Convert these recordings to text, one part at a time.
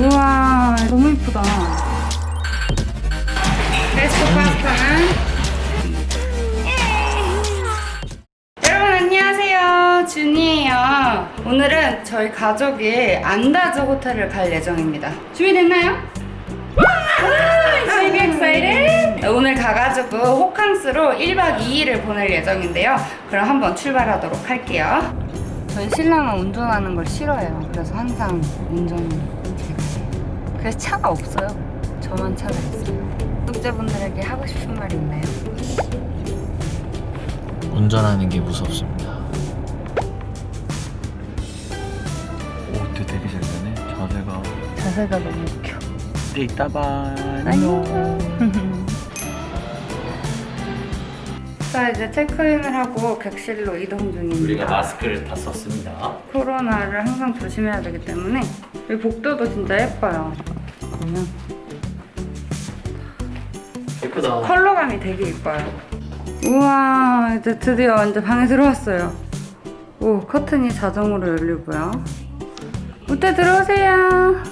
우와 너무 이쁘다. 베스트 파스타는? 안녕하세요. 준이에요. 오늘은 저희 가족이 안다즈 호텔을 갈 예정입니다. 준비됐나요? 오늘 가가지고 호캉스로 1박 2일을 보낼 예정인데요. 그럼 한번 출발하도록 할게요. 저희 신랑은 운전하는 걸 싫어해요. 그래서 항상 해요 그래서 차가 없어요 저만 차가 있어요 구독자분들에게 하고 싶은 말이 있나요? 운전하는 게 무섭습니다. 오, 되게 되게 잘 되네. 자세가. 자세가 너무 웃겨 네, 이따봐. 안녕. 자 이제 체크인을 하고 객실로 이동 중입니다. 우리가 마스크를 다 썼습니다. 코로나를 항상 조심해야 되기 때문에 이 복도도 진짜 예뻐요. 보면 예쁘다. 컬러감이 되게 이뻐요. 우와 이제 드디어 이제 방에 들어왔어요. 오 커튼이 자동으로 열리고요. 우태 들어오세요.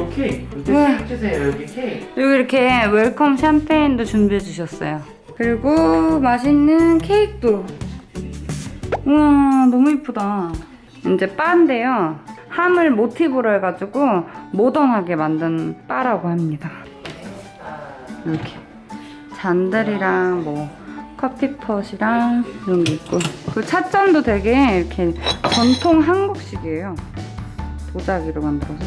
오케이. 이제 네. 케이크 주세요. 여기 케이크. 여기 이렇게 웰컴 샴페인도 준비해 주셨어요. 그리고 맛있는 케이크도. 우와, 너무 이쁘다. 이제 바인데요. 함을 모티브로 해가지고 모던하게 만든 바라고 합니다. 이렇게 잔들이랑 뭐 커피폿이랑 이런 게 있고 그 찻잔도 되게 이렇게 전통 한국식이에요. 도자기로 만들어서.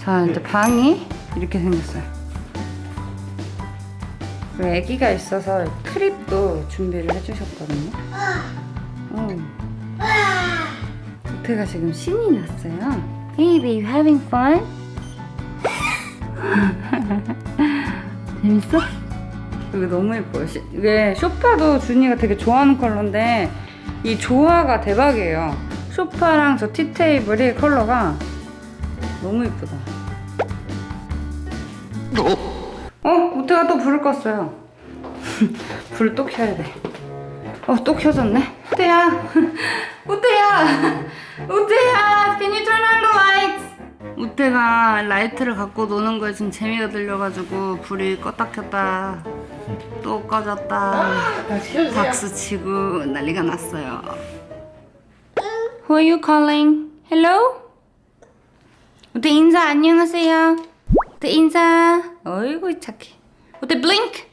자 이제 방이 이렇게 생겼어요. 그리고 아기가 있어서 크립도 준비를 해주셨거든요. 어. 우태가 지금 신이 났어요. Baby, you having fun? 재밌어? 이거 너무 예뻐요. 시- 이게 소파도 준이가 되게 좋아하는 컬러인데 이 조화가 대박이에요. 소파랑 저 티테이블이 컬러가 너무 예쁘다. 어? 우태가 또 불을 껐어요. 불 또 켜야 돼. 어, 또 켜졌네. 우태야. 우태야. 우태야. Can you turn on the lights? 우태가 라이트를 갖고 노는 거에 지금 재미가 들려가지고 불이 껐다 켰다 또 꺼졌다 박수 치고 난리가 났어요. Who are you calling? Hello? 우태 인사 안녕하세요. 우태 인사. 어이구 착해. 우태 blink.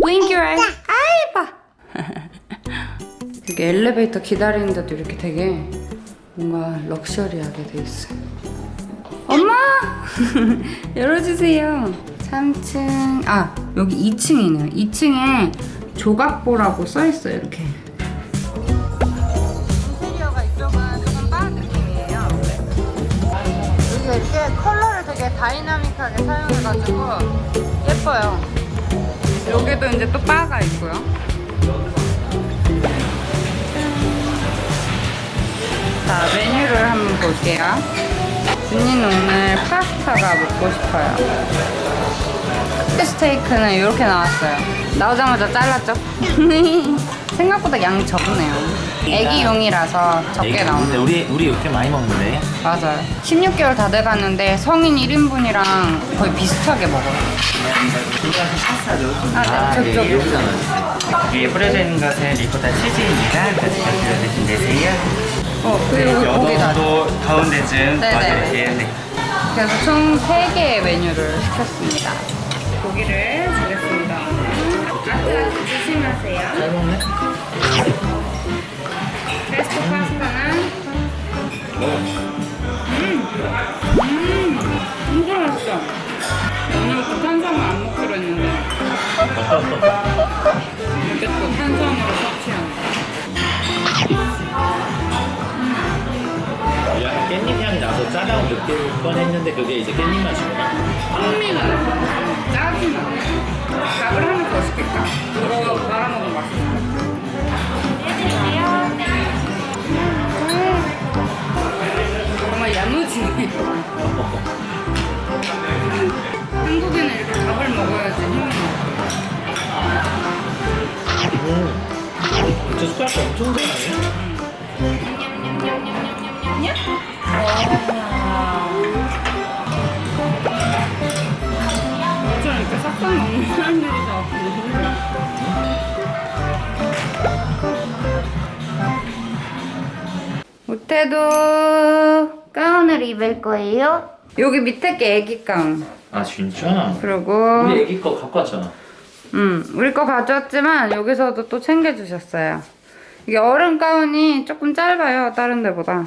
Blink your eye. 아이 봐. 되게 엘리베이터 기다리는데도 이렇게 되게 뭔가 럭셔리하게 돼 있어요. 엄마 열어주세요. 3층 아 여기 2층이네요. 2층에 조각보라고 써 있어요 이렇게. 인테리어가 이쪽은 조금 빠른 느낌이에요. 여기가 이렇게 컬러를 되게 다이나믹하게 사용해가지고 예뻐요. 여기도 이제 또 바가 있고요. 자, 메뉴를 한번 볼게요. 준이는 오늘 파스타가 먹고 싶어요. 스테이크는 이렇게 나왔어요. 나오자마자 잘랐죠? 생각보다 양이 적네요. 애기용이라서 적게 나오네. 우리 우리 이렇게 많이 먹는데. 맞아요. 16개월 다 돼가는데 성인 1인분이랑 거의 비슷하게 먹어요. 아, 네, 저쪽. 위에 뿌려져 있는 것은 리코타 치즈입니다. 같이 곁들여 드시면 되세요. 어, 그리고 여기 고기다. 연어도 가운데쯤 네네. 도와드릴게요. 네. 그래서 총 3개의 메뉴를 시켰습니다. 고기를 주겠습니다. 아트 조심하세요. 잘 먹네. 짜다고 느낄 뻔했는데 그게 이제 깻잎 맛이구나. 풍미가 나. 짜지 마. 밥을 하나 더 시킬까? 이거 말아먹으면 맛있어. 정말 야무지네. 한국에는 이렇게 밥을 먹어야지 힘이 나. 음. 저 숟가락 엄청 잘하네. 우태도 가운을 입을 거예요. 여기 밑에 게 애기 가운. 아 진짜? 그리고 우리 애기 거 갖고 왔잖아. 음, 우리 거 가져왔지만 여기서도 또 챙겨주셨어요. 이게 어른 가운이 조금 짧아요, 다른 데보다.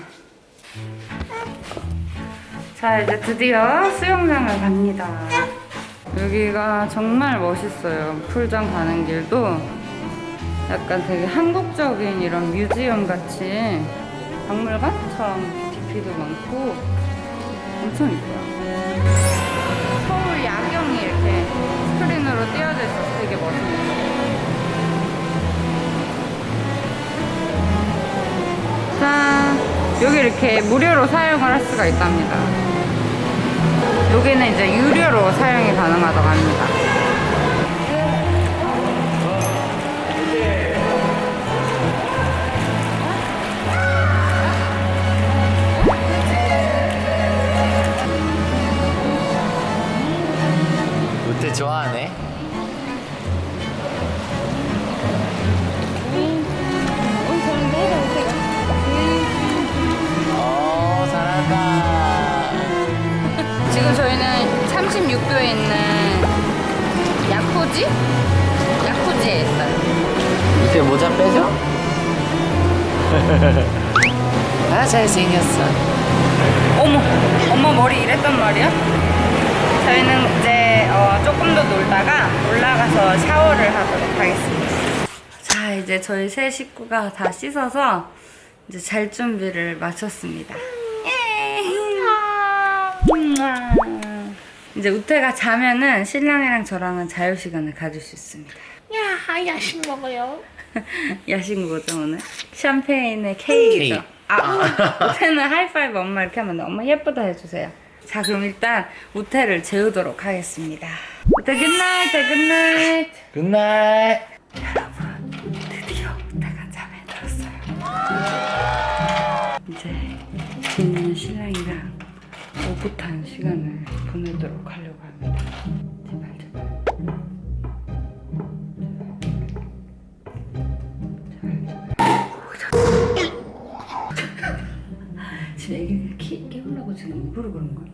자, 이제 드디어 수영장을 갑니다. 여기가 정말 멋있어요. 풀장 가는 길도 약간 되게 한국적인 이런 뮤지엄 같이 박물관처럼 DP도 많고 엄청 이뻐요. 서울 야경이 이렇게 스크린으로 띄어져 있어서 되게 멋있네요. 짠! 여기 이렇게 무료로 사용을 할 수가 있답니다. 여기는 이제 유료로 사용이 가능하다고 합니다. 좋아하네. 어 잘한다. 지금 저희는 36도에 있는 야코지? 야코지에 있어요. 우태 모자 빼줘? 아 잘생겼어. 어머, 엄마 머리 이랬단 말이야? 더 놀다가 올라가서 샤워를 하도록 하겠습니다. 자, 이제 저희 세 식구가 다 씻어서 이제 잘 준비를 마쳤습니다. 예. 음. 이제 우태가 자면은 신랑이랑 저랑은 자유 시간을 가질 수 있습니다. 야, 야식 먹어요. 야식 뭐죠 오늘? 샴페인에 케이크죠. 케이크. 아, 우태는 하이파이브 엄마 이렇게 하면 돼. 엄마 예쁘다 해주세요. 자, 그럼 일단 우태를 재우도록 하겠습니다. 우태 굿나잇, 우태 굿나잇. 굿나잇. 드디어 우태가 잠에 들었어요. 이제 진이는 신랑이랑 오붓한 시간을 보내도록 하려고 합니다. 제발, 제발. 지금 애기를 키, 지금 일부러 그런 거야?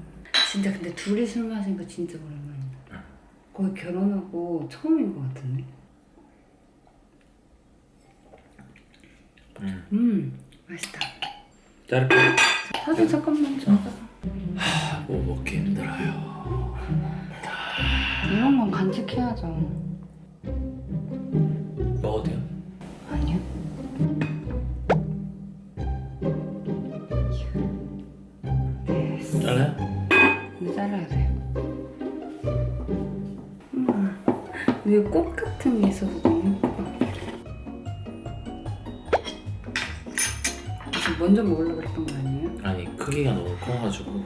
진짜 근데 둘이 술 마신 거 진짜 오랜만이다. 거의 결혼하고 처음인 것 같은데? 음, 맛있다. 자를게. 사진 잠깐만 좀. 뭐 먹기 힘들어요. 이런 건 간직해야죠. 잘라요? 이거 잘라야 돼요. 우와, 위에 꽃 같은 게 있어서 너무. 지금 먼저 먹으려고 그랬던 거 아니에요? 아니 크기가 너무 커가지고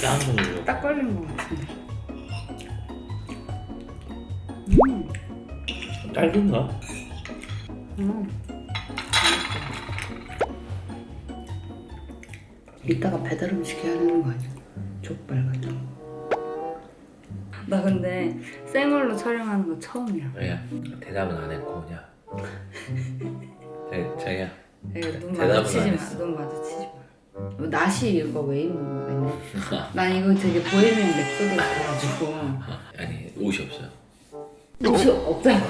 짠거 먹으려고. 딱 걸린 거 같은데. 음, 짧은가? 음. 이따가 배달 음식 해야 되는 거 아니야? 족발 같은 거. 나 근데 생얼로 촬영하는 거 처음이야. 왜야? 대답은 안 했고 그냥. 자, 자기야. 네, 눈 대답은 마주치지 안 마. 했어. 눈 마주치지 마. 뭐, 나시 이거 왜 입는 거겠네? 난 이거 되게 보헤미안 랩소디 같아가지고 아니 옷이 없어요. 옷이 없다고?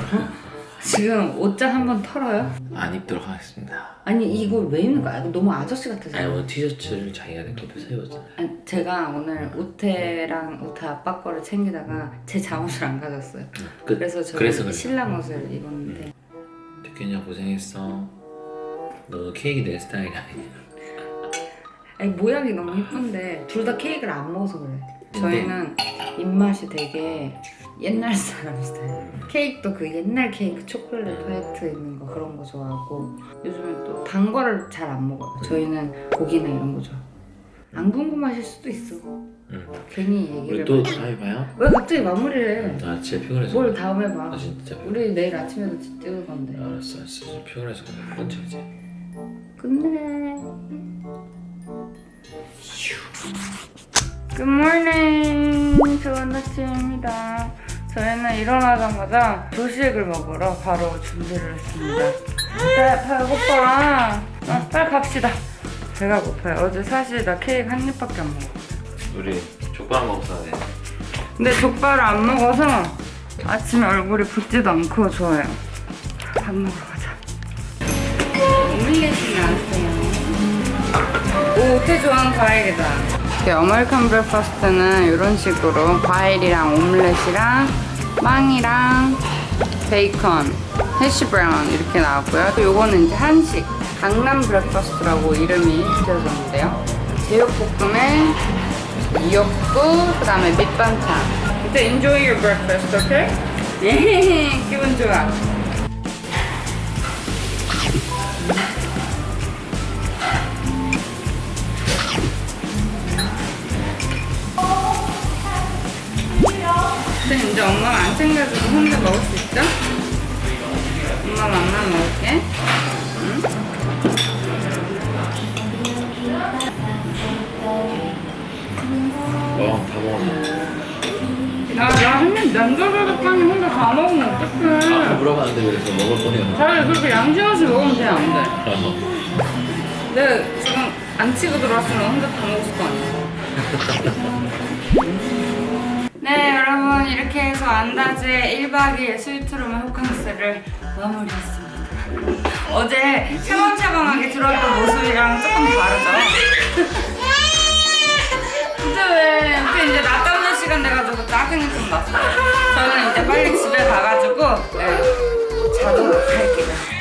지금 옷장 한번 털어요? 안 입도록 하겠습니다. 아니 이걸 왜 입는 거야? 이거 너무 아저씨 같아서. 아니 오늘 티셔츠를 자기가 이렇게 사입었잖아. 아니, 제가 오늘 우태랑 우태 아빠 거를 챙기다가 제 잠옷을 안 가졌어요. 끝. 그래서 저 그래서 그래. 신랑 옷을 입었는데 특히냐 고생했어. 너 케이크 내 스타일이 아니야. 아니 모양이 너무 예쁜데 둘 다 케이크를 안 먹어서 그래. 저희는 입맛이 되게 옛날 사람 스타일. 케이크도 그 옛날 케이크 초콜릿 화이트 있는 거 그런 거 좋아하고 요즘엔 또단 거를 잘 안 먹어요. 저희는 고기나 이런 거 좋아. 안 궁금하실 수도 있어. 응. 괜히 우리 얘기를. 또 막- 다음에 봐요. 왜 갑자기 마무리를 해? 나 진짜 피곤해서. 뭘 다음에 봐. 나 진짜 피곤해. 우리 내일 아침에도 찍을 건데. 알았어, 알았어. 진짜 피곤해서 그냥 끊자 이제. 끝내. 굿모닝. 좋은 아침입니다. 저희는 일어나자마자 조식을 먹으러 바로 준비를 했습니다. 네, 배고파. 어, 빨리 갑시다. 배가 고파요. 어제 사실 나 케이크 한 입밖에 안 먹었어. 우리 족발 먹었어야 돼. 근데 족발을 안 먹어서 아침에 얼굴이 붓지도 않고 좋아요. 밥 먹으러 가자. 오믈렛이 나왔어요. 오, 태 좋아하는 과일이다. 이렇게 어메리칸 브레퍼스트는 이런 식으로 과일이랑 오믈렛이랑 빵이랑 베이컨, 해시 브라운 이렇게 나왔고요. 또 요거는 이제 한식 강남 브레퍼스트라고 이름이 붙여졌는데요. 제육볶음에 미역국, 그 다음에 밑반찬. 이제 enjoy your breakfast, okay? 예, 기분 좋아. 혼자 먹을 수 있죠? 엄마 맘만 먹을게. 어, 다 먹었네. 나, 나 한입 남자들까지 혼자 다 먹으면 어떡해. 물어봤는데 그래서 먹을 거냐. 차라리 그렇게 양심 없이 먹으면 돼, 안 돼? 어. 내가 지금 안 치고 들어왔으면 혼자 다 먹었을 거 아니야. 네, 여러분. 이렇게 해서 안다즈의 1박 2일 스위트룸의 호캉스를 마무리했습니다. 어제 샤방샤방하게 들어왔던 모습이랑 조금 다르죠? 근데 왜? 근데 이제 낮 담는 시간 돼가지고 짜증이 좀 났어. 저는 이제 빨리 집에 가가지고 네, 자도록 할게요.